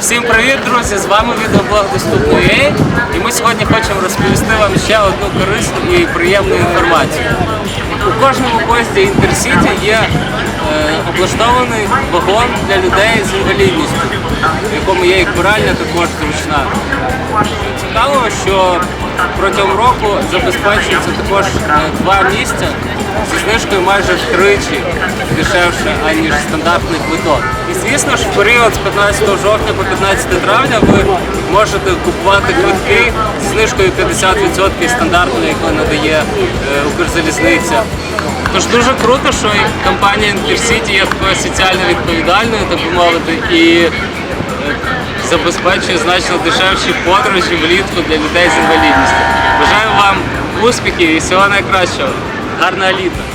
Всім привіт, друзі! З вами відеоблог Доступний. і ми сьогодні хочемо розповісти вам ще одну корисну і приємну інформацію. У кожному поїзді Інтерсіті є е, облаштований вагон для людей з інвалідністю, в якому є і куральня також зручна. Цікаво, що протягом року забезпечується також е, два місця зі знижкою майже втричі дешевше, аніж стандартний квиток. І звісно ж, в період з 15 жовтня по 15 травня ви можете купувати квитки зі знижкою 50% стандартної, яку надає е, Укрзалізниця. Тож дуже круто, що компанія Intercity є такою соціально відповідальною, так би мовити, і забезпечує значно дешевші подорожі влітку для людей з інвалідністю. Бажаю вам успіхів і всього найкращого. Гарного літа!